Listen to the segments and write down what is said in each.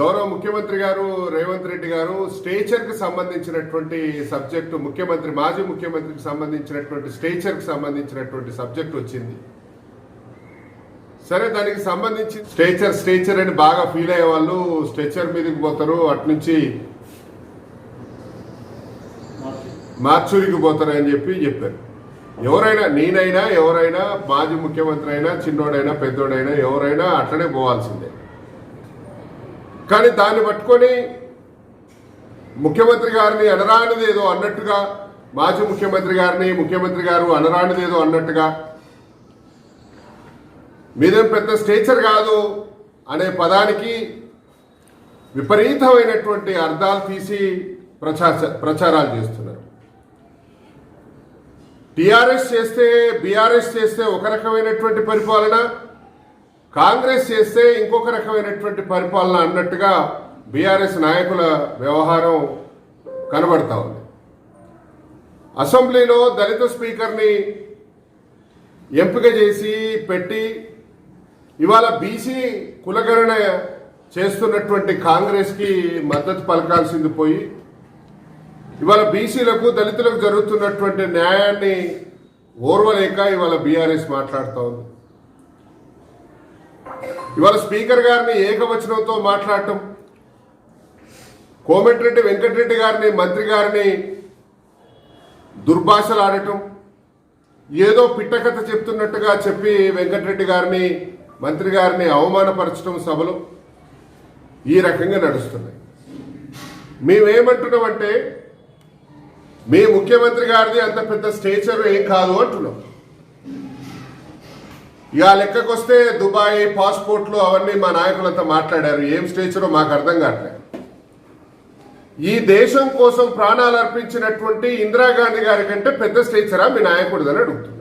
గౌరవ ముఖ్యమంత్రి గారు రేవంత్ రెడ్డి గారు స్టేచర్ సంబంధించినటువంటి సబ్జెక్టు ముఖ్యమంత్రి మాజీ ముఖ్యమంత్రికి సంబంధించినటువంటి స్టేచర్కి సంబంధించినటువంటి సబ్జెక్ట్ వచ్చింది. సరే దానికి సంబంధించి స్టేచర్ స్టేచర్ అని బాగా ఫీల్ అయ్యే వాళ్ళు స్ట్రెచర్ మీదకి పోతారు అట్నుంచి మార్చూరికి పోతారు అని చెప్పి చెప్పారు. ఎవరైనా నేనైనా ఎవరైనా మాజీ ముఖ్యమంత్రి అయినా చిన్నోడైనా పెద్దోడైనా ఎవరైనా అట్లనే పోవాల్సిందే. కానీ దాన్ని పట్టుకొని ముఖ్యమంత్రి గారిని అనరానిది ఏదో అన్నట్టుగా మాజీ ముఖ్యమంత్రి గారిని ముఖ్యమంత్రి గారు అనరానిది ఏదో అన్నట్టుగా. మీదేం పెద్ద స్టేచర్ కాదు అనే పదానికి విపరీతమైనటువంటి అర్థాలు తీసి ప్రచార ప్రచారాలు చేస్తున్నారు. టిఆర్ఎస్ చేస్తే బీఆర్ఎస్ చేస్తే ఒక రకమైనటువంటి పరిపాలన కాంగ్రెస్ చేస్తే ఇంకొక రకమైనటువంటి పరిపాలన అన్నట్టుగా బీఆర్ఎస్ నాయకుల వ్యవహారం కనబడతా ఉంది. అసెంబ్లీలో దళిత స్పీకర్ని ఎంపిక చేసి పెట్టి ఇవాళ బీసీ కులగణన చేస్తున్నటువంటి కాంగ్రెస్కి మద్దతు పలకాల్సింది పోయి ఇవాళ బీసీలకు దళితులకు జరుగుతున్నటువంటి న్యాయాన్ని ఓర్వలేక ఇవాళ బీఆర్ఎస్ మాట్లాడుతూ ఉంది. ఇవాళ స్పీకర్ గారిని ఏకవచనంతో మాట్లాడటం కోమటిరెడ్డి వెంకటరెడ్డి గారిని మంత్రి గారిని దుర్భాషలు ఆడటం ఏదో పిట్టకథ చెప్తున్నట్టుగా చెప్పి వెంకటరెడ్డి గారిని మంత్రి గారిని అవమానపరచడం సభలు ఈ రకంగా నడుస్తున్నాయి. మేమేమంటున్నామంటే మీ ముఖ్యమంత్రి గారిది అంత పెద్ద స్టేచర్ ఏం కాదు అంటున్నాం. ఇక లెక్కకొస్తే దుబాయ్ పాస్పోర్ట్లు అవన్నీ మా నాయకులంతా మాట్లాడారు. ఏం స్టేచరో మాకు అర్థం కావట్లేదు. ఈ దేశం కోసం ప్రాణాలు అర్పించినటువంటి ఇందిరాగాంధీ గారి కంటే పెద్ద స్టేచరా మీ నాయకుడిదని అడుగుతున్నా.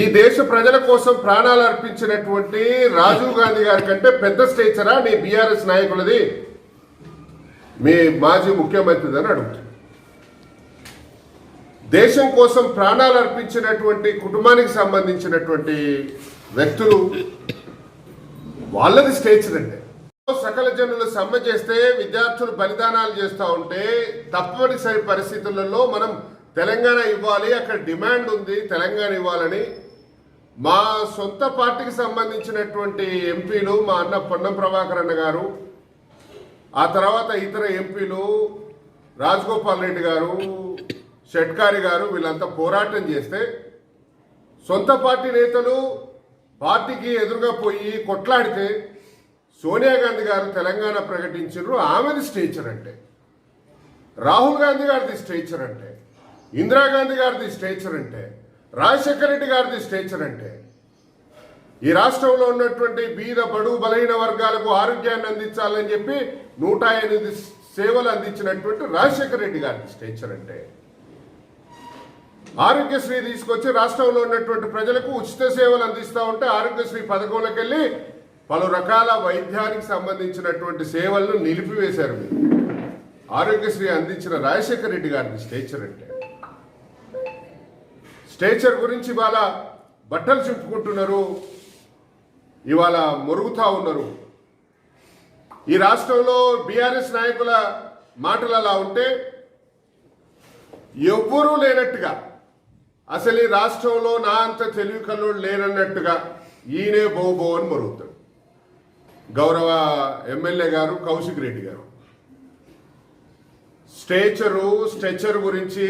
ఈ దేశ ప్రజల కోసం ప్రాణాలు అర్పించినటువంటి రాజీవ్ గాంధీ గారి కంటే పెద్ద స్టేచరా నీ బీఆర్ఎస్ నాయకులది? మీ మాజీ ముఖ్యమంత్రిదని అడుగుతున్నా. దేశం కోసం ప్రాణాలు అర్పించినటువంటి కుటుంబానికి సంబంధించినటువంటి వ్యక్తులు వాళ్ళది స్టేచర్ అండి సకల జనులు సమ్మె చేస్తే విద్యార్థులు బలిదానాలు చేస్తూ ఉంటే తప్పనిసరి పరిస్థితులలో మనం తెలంగాణ ఇవ్వాలి అక్కడ డిమాండ్ ఉంది తెలంగాణ ఇవ్వాలని. మా సొంత పార్టీకి సంబంధించినటువంటి ఎంపీలు మా అన్న పొన్నం ప్రభాకర్ అన్న గారు ఆ తర్వాత ఇతర ఎంపీలు రాజగోపాల్ రెడ్డి గారు షెట్కారి గారు వీళ్ళంతా పోరాటం చేస్తే సొంత పార్టీ నేతలు పార్టీకి ఎదురుగా పోయి కొట్లాడితే సోనియా గాంధీ గారు తెలంగాణ ప్రకటించారు ఆమెది స్టేచర్ అంటే. రాహుల్ గాంధీ గారిది స్టేచర్ అంటే. ఇందిరాగాంధీ గారిది స్టేచర్ అంటే. రాజశేఖర రెడ్డి గారిది స్టేచర్ అంటే. ఈ రాష్ట్రంలో ఉన్నటువంటి బీద బడు బలహీన వర్గాలకు ఆరోగ్యాన్ని అందించాలని చెప్పి నూట ఎనిమిది సేవలు అందించినటువంటి రాజశేఖర రెడ్డి గారిది స్టేచర్ అంటే. ఆరోగ్యశ్రీ తీసుకొచ్చి రాష్ట్రంలో ఉన్నటువంటి ప్రజలకు ఉచిత సేవలు అందిస్తూ ఉంటే ఆరోగ్యశ్రీ పథకంలోకి వెళ్ళి పలు రకాల వైద్యానికి సంబంధించినటువంటి సేవలను నిలిపివేశారు మీరు. ఆరోగ్యశ్రీ అందించిన రాజశేఖర రెడ్డి గారిని స్టేచర్ అంటే. స్టేచర్ గురించి ఇవాళ బట్టలు చింపుకుంటున్నారు. ఇవాళ మురుగుతా ఉన్నారు. ఈ రాష్ట్రంలో బీఆర్ఎస్ నాయకుల మాటలు అలా ఉంటే ఎవ్వరూ లేనట్టుగా అసలు ఈ రాష్ట్రంలో నా అంత తెలివి కల్లోడు లేనన్నట్టుగా ఈయనే బోబో అని మరుగుతాడు. గౌరవ ఎమ్మెల్యే గారు కౌశిక్ రెడ్డి గారు. స్టేచరు స్ట్రెచర్ గురించి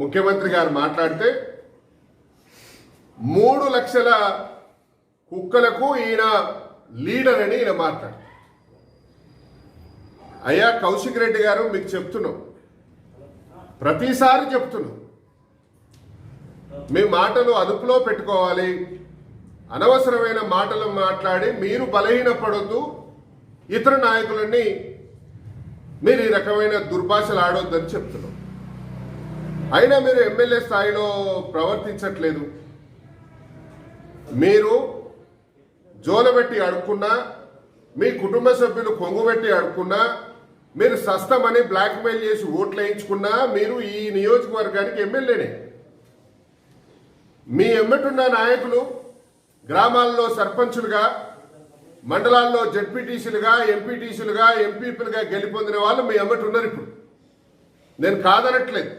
ముఖ్యమంత్రి గారు మాట్లాడితే మూడు లక్షల కుక్కలకు ఈయన లీడర్ అని ఈయన మాట్లాడు. అయ్యా కౌశిక్ రెడ్డి గారు మీకు చెప్తున్నాం. ప్రతిసారి చెప్తున్నాం. మీ మాటలు అదుపులో పెట్టుకోవాలి. అనవసరమైన మాటలు మాట్లాడి మీరు బలహీనపడొద్దు. ఇతర నాయకులని మీరు ఈ రకమైన దుర్భాషలు ఆడొద్దని చెప్తున్నాం. అయినా మీరు ఎమ్మెల్యే స్థాయిలో ప్రవర్తించట్లేదు. మీరు జోలబెట్టి అడుక్కున్నా మీ కుటుంబ సభ్యులు కొంగుబెట్టి అడుక్కున్నా మీరు సస్తమని బ్లాక్మెయిల్ చేసి ఓట్లు వేయించుకున్నా మీరు ఈ నియోజకవర్గానికి ఎమ్మెల్యేనే. మీ ఎమ్మటున్న నాయకులు గ్రామాల్లో సర్పంచులుగా మండలాల్లో జడ్పీటీసీలుగా ఎంపీటీసీలుగా ఎంపీపీలుగా గెలిపొందిన వాళ్ళు మీ అమ్మటి ఉన్నారు ఇప్పుడు. నేను కాదనట్లేదు.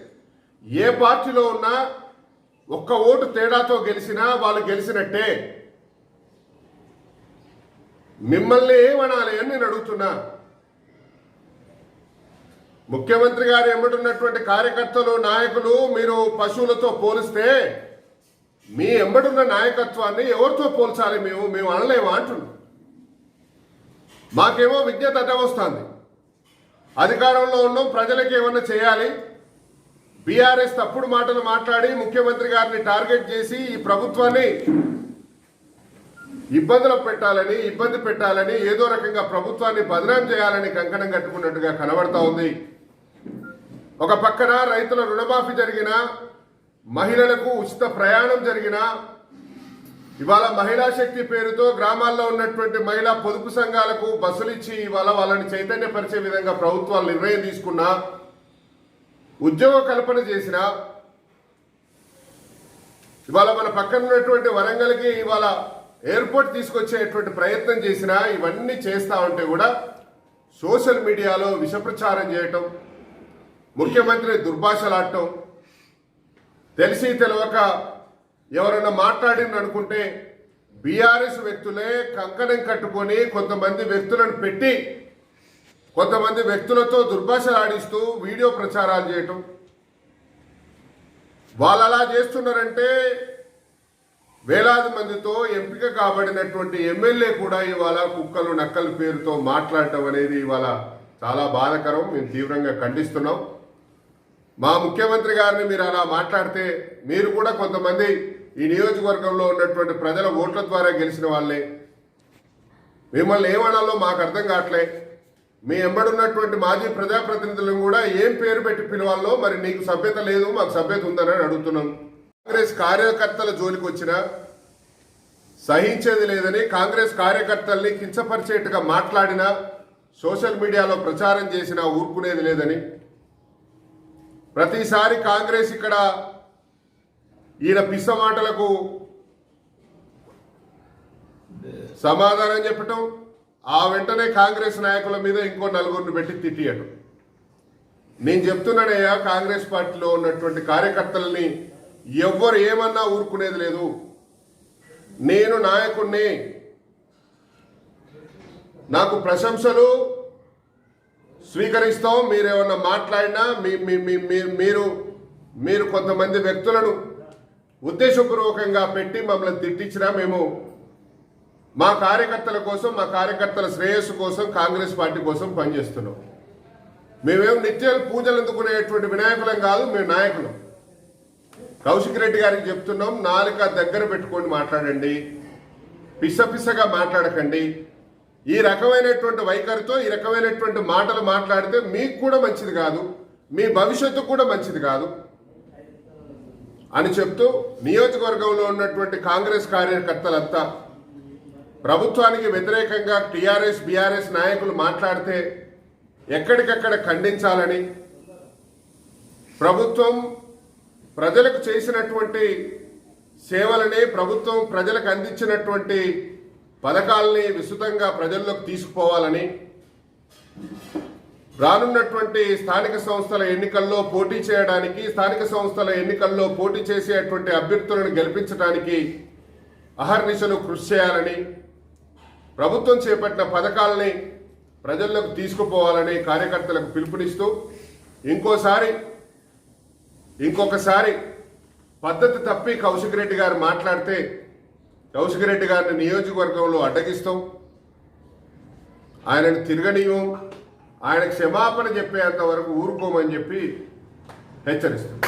ఏ పార్టీలో ఉన్నా ఒక్క ఓటు తేడాతో గెలిచినా వాళ్ళు గెలిచినట్టే. మిమ్మల్ని ఏమనాలి అని నేను అడుగుతున్నా. ముఖ్యమంత్రి గారు ఎమ్మటున్నటువంటి కార్యకర్తలు నాయకులు మీరు పశువులతో పోలిస్తే మీ ఎంబడున్న నాయకత్వాన్ని ఎవరితో పోల్చాలి మేము? మేము అనలేము అంటున్నాం మాకేమో విద్య అడ్డం వస్తుంది. అధికారంలో ఉన్నాం ప్రజలకు ఏమన్నా చేయాలి? బీఆర్ఎస్ తప్పుడు మాటలు మాట్లాడి ముఖ్యమంత్రి గారిని టార్గెట్ చేసి ఈ ప్రభుత్వాన్ని ఇబ్బందులు పెట్టాలని ఇబ్బంది పెట్టాలని ఏదో రకంగా ప్రభుత్వాన్ని బదనాం చేయాలని కంకణం కట్టుకున్నట్టుగా కనబడతా ఉంది. ఒక పక్కన రైతుల రుణమాఫీ జరిగిన మహిళలకు ఉచిత ప్రయాణం జరిగిన ఇవాళ మహిళా శక్తి పేరుతో గ్రామాల్లో ఉన్నటువంటి మహిళా పొదుపు సంఘాలకు బస్సులు ఇచ్చి ఇవాళ వాళ్ళని చైతన్యపరిచే విధంగా ప్రభుత్వాలు నిర్ణయం తీసుకున్నా ఉద్యోగ కల్పన చేసిన ఇవాళ మన పక్కన ఉన్నటువంటి వరంగల్కి ఇవాళ ఎయిర్పోర్ట్ తీసుకొచ్చేటువంటి ప్రయత్నం చేసినా ఇవన్నీ చేస్తా ఉంటే కూడా సోషల్ మీడియాలో విషప్రచారం చేయటం ముఖ్యమంత్రి దుర్భాషలాడటం తెలిసి తెలవక ఎవరైనా మాట్లాడింది అనుకుంటే బీఆర్ఎస్ వ్యక్తులే కంకణం కట్టుకొని కొంతమంది వ్యక్తులను పెట్టి కొంతమంది వ్యక్తులతో దుర్భాషలాడిస్తూ వీడియో ప్రచారాలు చేయటం. వాళ్ళు అలా చేస్తున్నారంటే వేలాది మందితో ఎంపిక కాబడినటువంటి ఎమ్మెల్యే కూడా ఇవాళ కుక్కలు నక్కల పేరుతో మాట్లాడటం అనేది ఇవాళ చాలా బాధాకరం. మేము తీవ్రంగా ఖండిస్తున్నాం. మా ముఖ్యమంత్రి గారిని మీరు అలా మాట్లాడితే మీరు కూడా కొంతమంది ఈ నియోజకవర్గంలో ఉన్నటువంటి ప్రజల ఓట్ల ద్వారా గెలిచిన వాళ్ళే. మిమ్మల్ని ఏమనాలో మాకు అర్థం కావట్లే. మీ ఎంబడున్నటువంటి మాజీ ప్రజాప్రతినిధులను కూడా ఏం పేరు పెట్టి పిలవాలో మరి నీకు సభ్యత లేదు మాకు సభ్యత ఉందని అడుగుతున్నాం. కాంగ్రెస్ కార్యకర్తల జోలికి వచ్చిన సహించేది లేదని కాంగ్రెస్ కార్యకర్తల్ని కించపరిచేట్టుగా మాట్లాడినా సోషల్ మీడియాలో ప్రచారం చేసినా ఊరుకునేది లేదని ప్రతిసారి కాంగ్రెస్ ఇక్కడ ఈయన పిస్స మాటలకు సమాధానం చెప్పటం ఆ వెంటనే కాంగ్రెస్ నాయకుల మీద ఇంకో నలుగురిని పెట్టి తిట్టియటం. నేను చెప్తున్నానయ్యా కాంగ్రెస్ పార్టీలో ఉన్నటువంటి కార్యకర్తలని ఎవ్వరు ఏమన్నా ఊరుకునేది లేదు. నేను నాయకుణ్ణి. నాకు ప్రశంసలు స్వీకరిస్తాం మీరేమన్నా మాట్లాడినా మీ మీరు మీరు కొంతమంది వ్యక్తులను ఉద్దేశపూర్వకంగా పెట్టి మమ్మల్ని తిట్టించినా మేము మా కార్యకర్తల కోసం మా కార్యకర్తల శ్రేయస్సు కోసం కాంగ్రెస్ పార్టీ కోసం పనిచేస్తున్నాం. మేమేం నిత్యాలు పూజలు అందుకునేటువంటి వినాయకులం కాదు మేము నాయకులం. కౌశిక్ రెడ్డి గారికి చెప్తున్నాం నాలుక దగ్గర పెట్టుకొని మాట్లాడండి పిసపిసగా మాట్లాడకండి. ఈ రకమైనటువంటి వైఖరితో ఈ రకమైనటువంటి మాటలు మాట్లాడితే మీకు కూడా మంచిది కాదు మీ భవిష్యత్తు కూడా మంచిది కాదు అని చెప్తూ నియోజకవర్గంలో ఉన్నటువంటి కాంగ్రెస్ కార్యకర్తలంతా ప్రభుత్వానికి వ్యతిరేకంగా టీఆర్ఎస్ బీఆర్ఎస్ నాయకులు మాట్లాడితే ఎక్కడికక్కడ ఖండించాలని ప్రభుత్వం ప్రజలకు చేసినటువంటి సేవలని ప్రభుత్వం ప్రజలకు అందించినటువంటి పథకాలని విస్తృతంగా ప్రజల్లోకి తీసుకుపోవాలని రానున్నటువంటి స్థానిక సంస్థల ఎన్నికల్లో పోటీ చేయడానికి స్థానిక సంస్థల ఎన్నికల్లో పోటీ చేసేటువంటి అభ్యర్థులను గెలిపించడానికి అహర్నిశలు కృషి చేయాలని ప్రభుత్వం చేపట్టిన పథకాలని ప్రజల్లోకి తీసుకుపోవాలని కార్యకర్తలకు పిలుపునిస్తూ ఇంకోసారి ఇంకొకసారి పద్ధతి తప్పి కౌశిక్ రెడ్డి గారు మాట్లాడితే రెడ్డి గారిని నియోజకవర్గంలో అడ్డగిస్తాం. ఆయనను తిరగనీయం. ఆయన క్షమాపణ చెప్పేంత వరకు ఊరుకోమని చెప్పి హెచ్చరిస్తాం